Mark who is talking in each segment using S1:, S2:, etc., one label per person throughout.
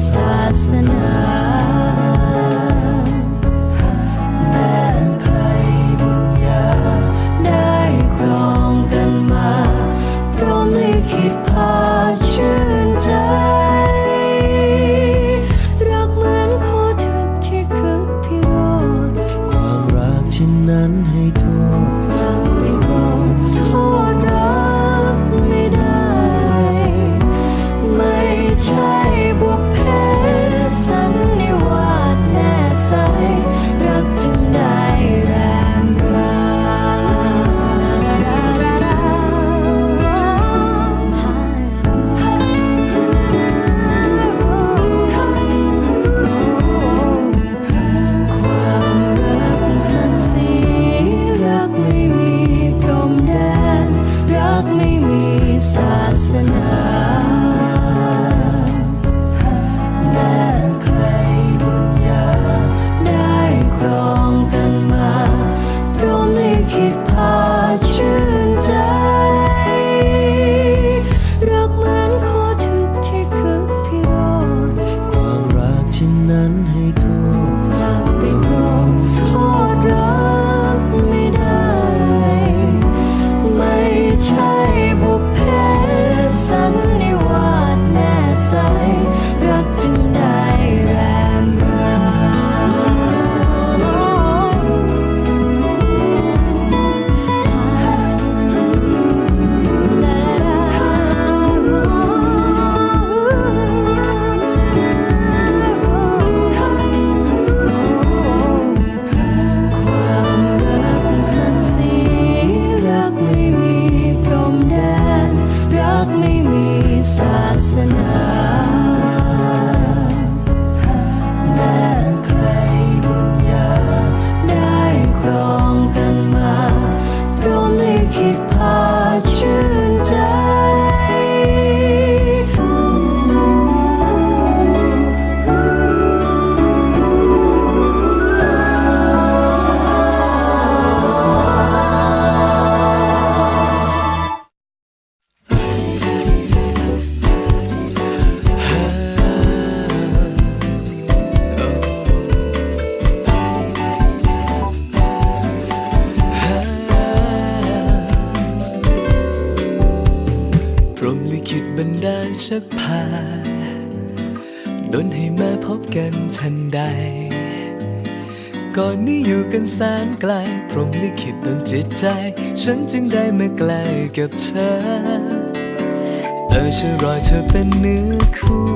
S1: besides the night. ร
S2: มลิ
S1: ขิ
S2: ตบรรดาชักพาดนให้มา
S3: พบกันทันใด ก่อนนี้อยู่กันแสนไกล พรมลิขิตตนจิตใจ ฉันจึงได้มาใกล้กับเธอ เออชื่อรอยเธอเป็นเนื้อคู่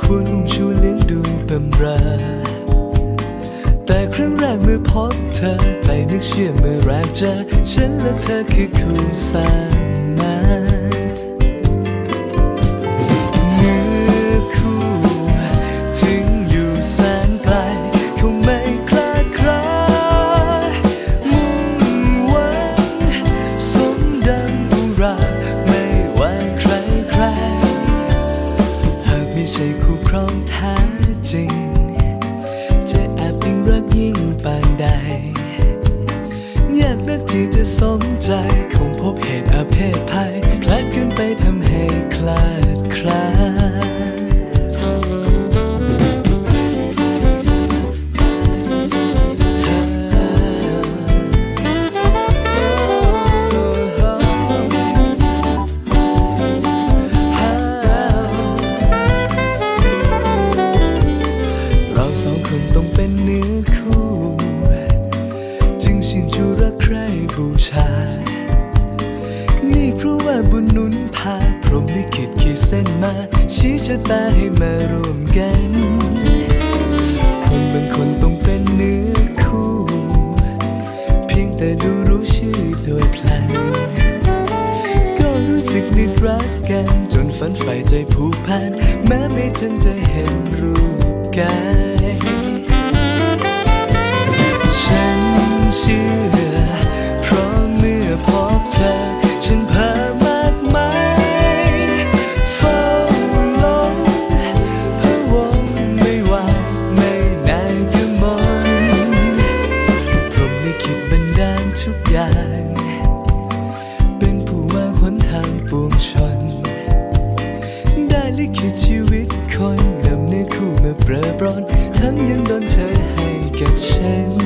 S3: คุณอุ้มชูเลี้ยงดูบำราแต่ครั้งแรกเมื่อพบเธอ ใจนึกเชื่อเมื่อแรกเจอ ฉันและเธอคือคู่สั้าานใด อยากนักที่จะสมใจ คงพบเหตุอาเพศภัย คลาดกันไปทำให้คลาดคลา ชะตาให้มารวมกัน คนบางคนต้องเป็นเนื้อคู่ เพียงแต่ดูรู้ชื่อโดยพลัน ก็รู้สึกนึกรักกัน จนฝันใฝ่ใจผูกพัน แม้ไม่ทันจะเห็นรูปกายฉันเชื่อ เพราะเมื่อพบเธอ ฉันเพ้อ ฉัน ได้ลิขิตชีวิตคนนำเนื้อคู่มาเปรอะปรอน ทั้งยังโดนเธอให้กับฉัน